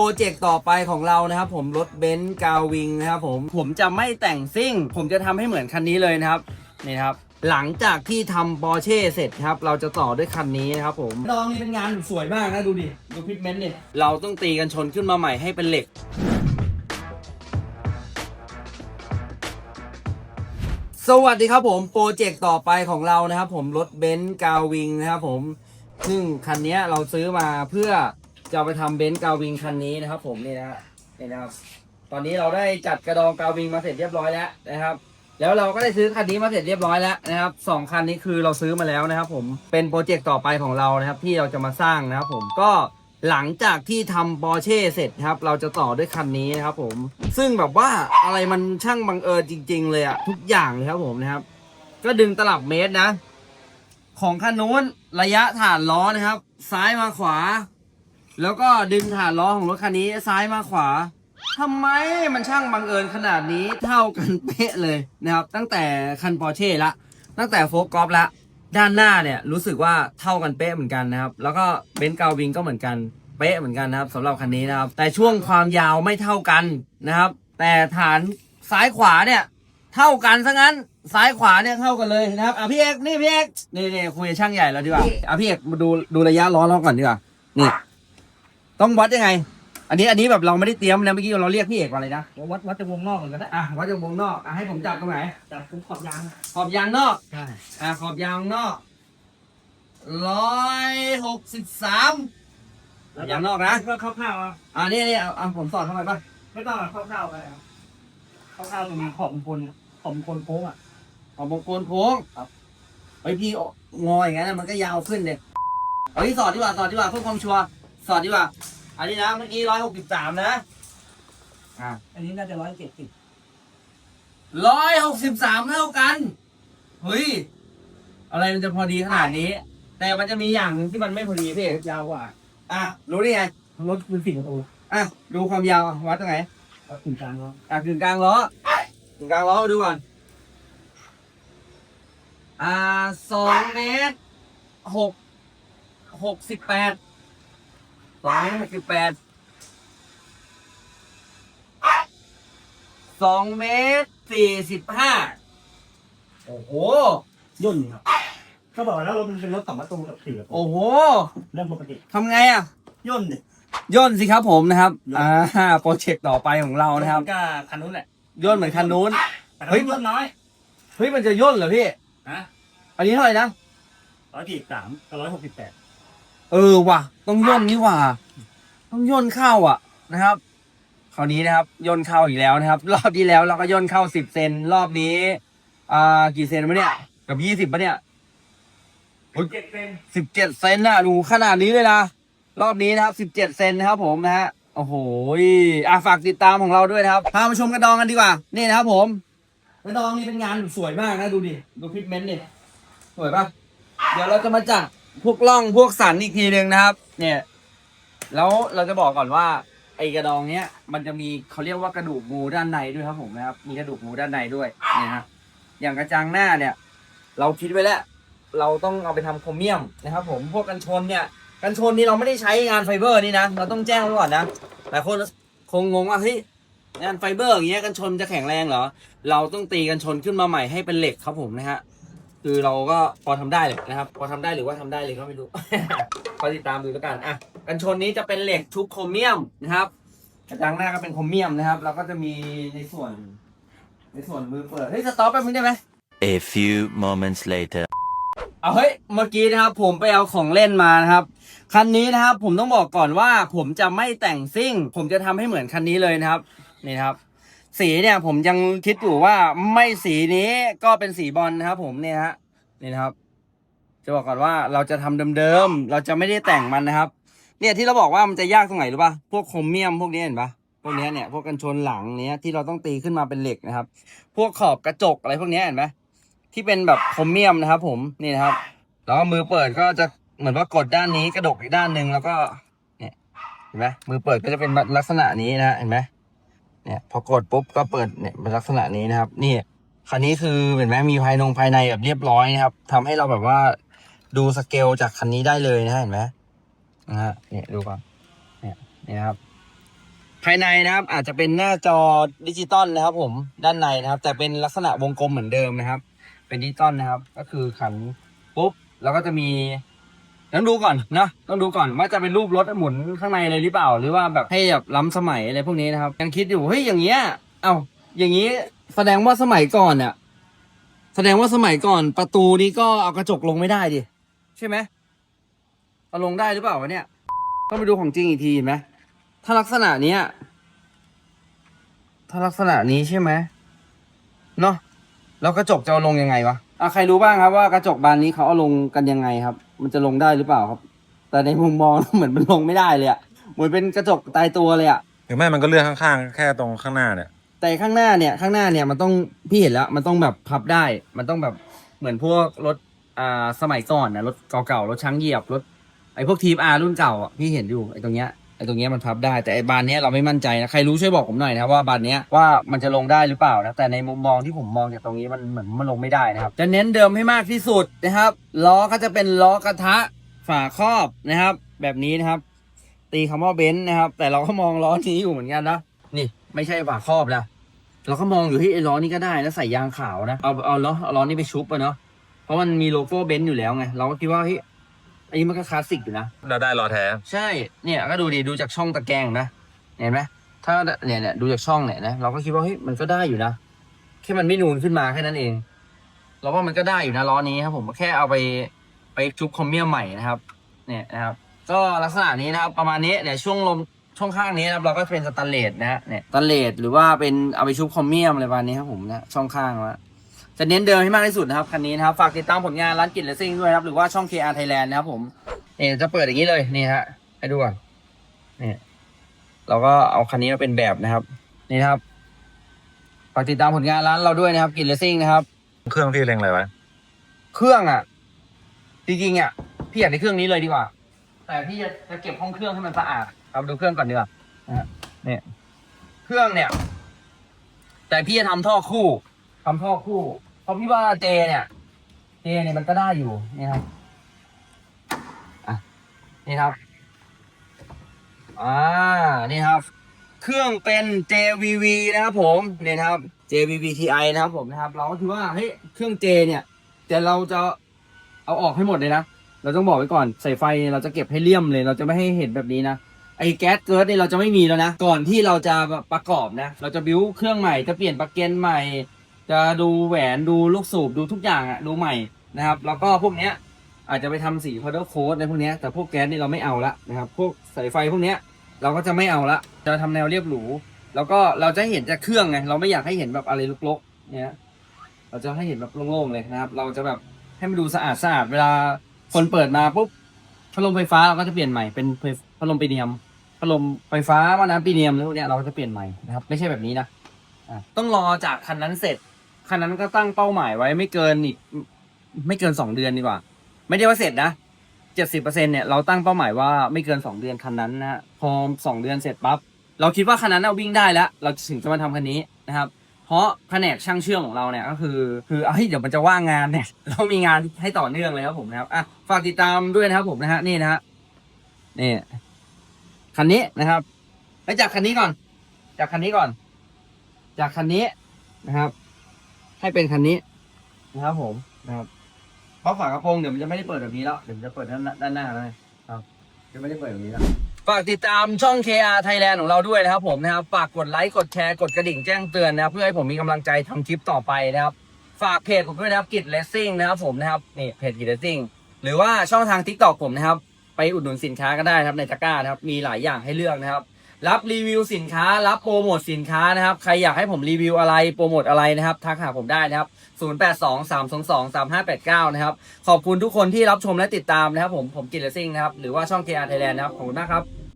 รเจกต์ต่อไปของเรานะครับผมรถเบนซ์กาวิงนะครับผมผมจะไม่แต่งซิ่ง ผมจะทำให้เหมือนคันนี้เลยนะครับนี่นะครับหลังจากที่ทำปอร์เช่เสร็จครับ เราจะต่อด้วยคันนี้นะครับผมดองนี่เป็นงานสวยมากนะดูดิ ดูพิทเมนต์เนี่ยเราต้องตีกันชนขึ้นมาใหม่ให้เป็นเหล็ก สวัสดีครับผมโปรเจกต์ต่อไปของเรานะครับผมรถเบนซ์กาวิงนะครับผมซึ่งคันนี้เราซื้อมาเพื่อ จะเอาไปทำเบนซ์กาวิงคันนี้นะครับ ผมนี่นะฮะนี่นะครับ ตอนนี้เราได้จัดกระดองกาวิงมาเสร็จเรียบร้อยแล้วนะครับ แล้วเราก็ได้ซื้อคันนี้มาเสร็จเรียบร้อยแล้วนะครับสองคันนี้คือเราซื้อมาแล้วนะครับ ผมเป็นโปรเจกต์ต่อไปของเรานะครับ ที่เราจะมาสร้างนะครับผมก็หลังจากที่ทำปอร์เช่เสร็จครับ เราจะต่อด้วยคันนี้นะครับ ผม ซึ่งแบบว่าอะไรมันช่างบังเอิญจริง ๆ เลยอะทุกอย่างเลยครับผมนะครับ ก็ดึงตลับเมตรนะ ของคันนู้นระยะฐานล้อนะครับ ซ้ายมาขวา แล้วก็ดึงฐานล้อของรถคันนี้ซ้ายมาขวาทำไมมันช่างบังเอิญขนาดนี้เท่ากันเป๊ะเลยนะครับ ตั้งแต่คันปอร์เช่ละ ตั้งแต่โฟกอฟละ ด้านหน้าเนี่ยรู้สึกว่าเท่ากันเป๊ะเหมือนกันนะครับ แล้วก็เบนซ์กาวิงก็เหมือนกันเป๊ะเหมือนกันนะครับสำหรับคันนี้นะครับ แต่ช่วงความยาวไม่เท่ากันนะครับ แต่ฐานซ้ายขวาเนี่ยเท่ากันซะงั้นซ้ายขวาเนี่ยเท่ากันเลยนะครับอะพี่เอกนี่พี่เอกนี่นี่คุยช่างใหญ่แล้วดีกว่าอะพี่เอกมาดูดูระยะล้อเราก่อนดีกว่านี่ ต้องวัดยังไง อันนี้อันนี้แบบเราไม่ได้เตรียมนะเมื่อกี้เราเรียกพี่เอกมาเลยนะ วัดวัดจากวงนอกเลยก็ได้อะวัดจากวงนอกอะให้ผมจับตรงไหน จากตรงขอบยางขอบยางนอก ใช่อ่าขอบยางนอกร้อยหกสิบสามยางนอกนะก็คร่าวๆอะอ่านี่นี่เอาเอาผมสอดเข้าไปป่ะไม่ต้องคร่าวๆไปครับคร่าวๆตรงนี้ขอบคนขอบคนโค้งอะขอบวงโคนโค้งครับไอยพี่งออย่างนั้นนะมันก็ยาวขึ้นเลยเอาที่สอดดีกว่าสอดดีกว่าเพื่อความชัวร์ สอดดีกว่า อันนี้นะเมื่อกี้ร้อยหกสิบสามนะ อ่าอันนี้น่าจะร้อยเจ็ดสิบร้อยหกสิบสามเท่ากัน เฮ้ย อะไรมันจะพอดีขนาดนี้ แต่มันจะมีอย่างหนึ่งที่มันไม่พอดีพี่เอกยาวกว่า อะ รู้ได้ไง รถเป็นสี่ประตูอะ ดูความยาวอะวัดตรงไหนแล้วถึงกลางแล้วอะกึ่งกลางล้อกึ่งกลางล้อมาดูก่อน อ่าสองเมตรหกหกสิบแปด สองเมตรหกสิบแปดสองเมตรสี่สิบห้าโอ้โห ย่นครับก็บอกแล้วรถมันเป็นรถสองประตูกับสี่ประตูโอ้โหเรื่องปกติทำไงอะ ย่นเนี่ยย่นสิครับผมนะครับย่นอ่าโปรเจกต์ต่อไปของเรานะครับ ก็คันนู้นแหละย่นเหมือนคันนู้น แต่เฮ้เฮ้ยยย่นน้อยเฮ้ยมันจะย่นเหรอพี่ฮะอันนี้เท่าไหร่นะร้อยสี่สามกับร้อยหกสิบแปด เออว่ะ ต้องย่นนี่ว่ะต้องย่นเข้าอะนะครับคราวนี้นะครับย่นเข้าอีกแล้วนะครับ รอบที่แล้วเราก็ย่นเข้าสิบเซนรอบนี้อ่ากี่เซนวะเนี่ยกับยี่สิบปะเนี่ยเจ็ดเซนสิบเจ็ดเซนน่ะดูขนาดนี้เลยนะรอบนี้นะครับสิบเจ็ดเซนนะครับ ผมนะฮะโอ้โหอะฝากติดตามของเราด้วยนะครับพามาชมกระดองกันดีกว่า นี่นะครับผมกระดองนี่เป็นงานสวยมากนะดูดิดูพิทเมนต์นี่สวยปะเดี๋ยวเราจะมาจัด พวกล่องพวกสันอีกทีหนึ่งนะครับ เนี่ย แล้วเราจะบอกก่อนว่า ไอกระดองเนี้ย มันจะมีเขาเรียกว่ากระดูกงูด้านในด้วยครับผมนะครับ มีกระดูกงูด้านในด้วยเนี่ยฮะอย่างกระจังหน้าเนี่ย เราคิดไว้แล้ว เราต้องเอาไปทำโครเมียมนะครับ ผมพวกกันชนเนี่ย กันชนนี่เราไม่ได้ใช้งานไฟเบอร์นี่นะเราต้องแจ้งไว้ก่อนนะหลายคนคงงงว่าเฮ้ยงานไฟเบอร์อย่างเงี้ยกันชนจะแข็งแรงเหรอ เราต้องตีกันชนขึ้นมาใหม่ให้เป็นเหล็กครับผมนะฮะ คือเราก็พอทำได้เลยนะครับ พอทำได้หรือว่าทำได้เลยก็ไม่รู้ คอยติดตามดูแล้วกันอะกันชนนี้จะเป็นเหล็กชุบโครเมียมนะครับกระจังหน้าก็เป็นโครเมียมนะครับแล้วก็จะมีในส่วน ในส่วนมือเปิดเฮ้ยสต็อปแป๊บนึงได้ไหม A few moments later. เอาเฮ้ยเมื่อกี้นะครับ ผมไปเอาของเล่นมานะครับคันนี้นะครับ ผมต้องบอกก่อนว่า ผมจะไม่แต่งซิ่ง ผมจะทำให้เหมือนคันนี้เลยนะครับ นี่นะครับ สีเนี่ยผมยังคิดอยู่ว่าไม่สีนี้ก็เป็นสีบอลนะครับผมเนี่ยฮะนี่นะครับ จะบอกก่อนว่าเราจะทำเดิมๆเราจะไม่ได้แต่งมันนะครับ เนี่ยที่เราบอกว่ามันจะยากตรงไหนรู้ป่ะพวกโครเมียมพวกนี้เห็นปะพวกนี้เนี่ยพวกกันชนหลังเนี้ยที่เราต้องตีขึ้นมาเป็นเหล็กนะครับ พวกขอบกระจกอะไรพวกนี้เห็นไหมที่เป็นแบบโครเมียมนะครับ ผมนี่นะครับแล้วมือเปิดก็จะเหมือนว่ากดด้านนี้กระดกอีกด้านหนึ่งแล้วก็เนี่ยเห็นไหมมือเปิดก็จะเป็นลักษณะนี้นะเห็นไหม เนี่ยพอกดปุ๊บก็เปิดเนี่ยเป็นลักษณะนี้นะครับนี่คันนี้คือเห็นไหมมีภายนงภายในแบบเรียบร้อยนะครับทำให้เราแบบว่าดูสเกลจากคันนี้ได้เลยนะเห็นไหมนะฮะเนี่ยดูก่อนเนี่ยนี่นะครับ ภายในนะครับ อาจจะเป็นหน้าจอดิจิตอลนะครับ ผมด้านในนะครับ แต่เป็นลักษณะวงกลมเหมือนเดิมนะครับ เป็นดิจิตอลนะครับ ก็คือขันปุ๊บแล้วก็จะมี ต้องดูก่อนนะต้องดูก่อนว่าจะเป็นรูปรถหมุนข้างในเลยหรือเปล่า หรือว่าแบบให้แบบล้ำสมัยอะไรพวกนี้นะครับยังคิดอยู่เฮ้ยอย่างเงี้ยเอ้าอย่างงี้แสดงว่าสมัยก่อนเนี่ยแสดงว่าสมัยก่อนประตูนี้ก็เอากระจกลงไม่ได้ดิใช่ไหมเอาลงได้หรือเปล่าวะเนี่ยต้องไปดูของจริงอีกทีไหมถ้าลักษณะเนี้ยถ้าลักษณะนี้ใช่ไหมเนาะแล้วกระจกจะเอาลงยังไงวะอะใครรู้บ้างครับว่ากระจกบานนี้เขาเอาลงกันยังไงครับ มันจะลงได้หรือเปล่าครับ แต่ในมุมมอง เหมือนมันลงไม่ได้เลยอะเหมือนเป็นกระจกตายตัวเลยอะหรือไม่มันก็เลื่อนข้างๆ แค่ตรงข้างหน้าเนี่ย แต่ข้างหน้าเนี่ยข้างหน้าเนี่ยมันต้องพี่เห็นแล้ว มันต้องแบบพับได้ มันต้องแบบเหมือนพวกรถอ่าสมัยก่อนนะรถเก่าๆรถช้างเหยียบรถไอ้พวกทีฟอาร์รุ่นเก่าอะพี่เห็นอยู่ไอ้ตรงเนี้ย ไอ้ตรงเนี้ยมันพับได้แต่ไอ้บานเนี้ยเราไม่มั่นใจนะใครรู้ช่วยบอกผมหน่อยนะครับว่าบานเนี้ยว่ามันจะลงได้หรือเปล่านะแต่ในมุมมองที่ผมมองจากตรงนี้มันเหมือนมันลงไม่ได้นะครับจะเน้นเดิมให้มากที่สุดนะครับล้อก็จะเป็นล้อกระทะฝาครอบนะครับ แบบนี้นะครับ ตีคำว่าเบนซ์นะครับ แต่เราก็มองล้อนี้อยู่เหมือนกันนะนี่ไม่ใช่ฝาครอบนะเราก็มองอยู่ที่ไอ้ล้อนี้ก็ได้นะใส่ยางขาวนะเอาเอาล้อเอาล้อนี้ไปชุบอะเนาะเพราะมันมีโลโก้เบนซ์อยู่แล้วไงเราก็คิดว่าเฮ้ย อันนี้มันก็คลาสสิกอยู่นะ เราได้รอแท้ ใช่ เนี่ยก็ดูดิดูจากช่องตะแกรงนะ เห็นไหมถ้าเนี่ยเนี่ยดูจากช่องเนี่ยนะเราก็คิดว่าเฮ้ยมันก็ได้อยู่นะ แค่มันไม่นูนขึ้นมาแค่นั้นเอง เราว่ามันก็ได้อยู่นะล้อนี้ครับผมแค่เอาไปไปชุบคอมเมียมใหม่นะครับ เนี่ยนะครับ ก็ลักษณะนี้นะครับ ประมาณนี้เนี่ยช่วงลมช่วงข้างนี้นะครับเราก็เป็นสแตนเลสนะฮะเนี่ยสแตนเลสหรือว่าเป็นเอาไปชุบคอมเมียมอะไรประมาณนี้ครับผมนะช่องข้างว่า จะเน้นเดิมให้มากที่สุดนะครับคันนี้นะครับฝากติดตามผลงานร้านกิจเลสซิ่งด้วยนะครับหรือว่าช่อง KR Thailand นะครับผมเนี่ยจะเปิดอย่างนี้เลยนี่ฮะให้ดูก่อนนี่เราก็เอาคันนี้มาเป็นแบบนะครับ นี่นะครับฝากติดตามผลงานร้านเราด้วยนะครับกิจเลสซิ่งนะครับ เครื่องที่เล็งอะไรไว้เครื่องอะจริงๆอะพี่อยากได้เครื่องนี้เลยดีกว่า แต่พี่จะจะเก็บห้องเครื่องให้มันสะอาดเราดูเครื่องก่อนดีกว่านะฮะเนี่ยเครื่องเนี่ย แต่พี่จะทำท่อคู่ทำท่อคู่เพ ราะพี่ว่าเจเนี่ย เจเนี่ยมันก็ได้อยู่นี่ครับอะนี่ครับอ่านี่ครับ เครื่องเป็น JVV นะครับผมเนี่ยครับ JVV TI นะครับผมนะครับ เราก็คือว่าเฮ้ยเครื่อง J เนี่ยแต่เราจะเอาออกให้หมดเลยนะเราต้องบอกไว้ก่อนใส่ไฟเราจะเก็บให้เลี่ยมเลย เราจะไม่ให้เห็นแบบนี้นะไอ้แก๊สเกิร์ดเนี่ยเราจะไม่มีแล้วนะ ก่อนที่เราจะประกอบนะ เราจะบิ้วเครื่องใหม่จะเปลี่ยนปลั๊กเกนใหม่ จะดูแหวนดูลูกสูบดูทุกอย่างอะดูใหม่นะครับ แล้วก็พวกเนี้ยอาจจะไปทำสีพาวเดอร์โค้ดในพวกเนี้ยแต่พวกแก๊สนี่เราไม่เอาละนะครับพวกสายไฟพวกเนี้ยเราก็จะไม่เอาละจะทำแนวเรียบหรูแล้วก็เราจะเห็นจากเครื่องไงเราไม่อยากให้เห็นแบบอะไรลกๆเนี่ยเราจะให้เห็นแบบโล่งๆเลยนะครับ เราจะแบบให้มันดูสะอาดสะอาดเวลาคนเปิดมาปุ๊บพัดลมไฟฟ้าเราก็จะเปลี่ยนใหม่เป็นพัดลมปีเนียมพัดลมไฟฟ้าว่าน้ำปีเนียมแล้วเนี่ยเราก็จะเปลี่ยนใหม่นะครับ ไม่ใช่แบบนี้นะะต้องรอจากคันนั้นเสร็จ คันนั้นก็ตั้งเป้าหมายไว้ไม่เกินอีกไม่เกินสองเดือนดีกว่า ไม่ได้ว่าเสร็จนะเจ็ดสิบเปอร์เซ็นเนี่ยเราตั้งเป้าหมายว่าไม่เกินสองเดือนคันนั้นนะฮะพอสองเดือนเสร็จปั๊บเราคิดว่าคันนั้นน่ะวิ่งได้แล้ว เราถึงจะมาทำคันนี้นะครับ เพราะแผนกช่างเชื่อมของเราเนี่ยก็คือ คือเอ้ยเดี๋ยวมันจะว่างงานเนี่ย เรามีงานให้ต่อเนื่องเลยครับผมนะครับอะฝากติดตามด้วยนะครับผมนะฮะนี่นะฮะนี่คันนี้นะครับไปจากคันนี้ก่อน จากคันนี้ก่อน จากคันนี้นะครับ ให้เป็นคันนี้นะครับผมนะครับเพราะฝากระโปรงเดี๋ยวมันจะไม่ได้เปิดแบบนี้แล้วเดี๋ยวมันจะเปิดด้านหน้าด้านหน้าแล้วไงครับจะไม่ได้เปิดแบบนี้แล้วฝากติดตามช่อง KR Thailand ของเราด้วยนะครับผมนะครับฝากกดไลค์กดแชร์กดกระดิ่งแจ้งเตือนนะครับเพื่อให้ผมมีกำลังใจทำคลิปต่อไปนะครับ ฝากเพจผมด้วยนะครับกิจเลสซิ่งนะครับผมนะครับนี่เพจกิจเลสซิ่งหรือว่าช่องทาง t ิ k t o k ผมนะครับ ไปอุดหนุนสินค้าก็ได้นะครับในตะกร้านะครับมีหลายอย่างให้เลือกนะครับ รับรีวิวสินค้า รับโปรโมทสินค้านะครับ ใครอยากให้ผมรีวิวอะไรโปรโมทอะไรนะครับ ทักหาผมได้นะครับ 0823223589 นะครับ ขอบคุณทุกคนที่รับชมและติดตามนะครับ ผมผมกิตเลสซิ่งนะครับ หรือว่าช่อง KR Thailand นะครับ ขอบคุณมากครับ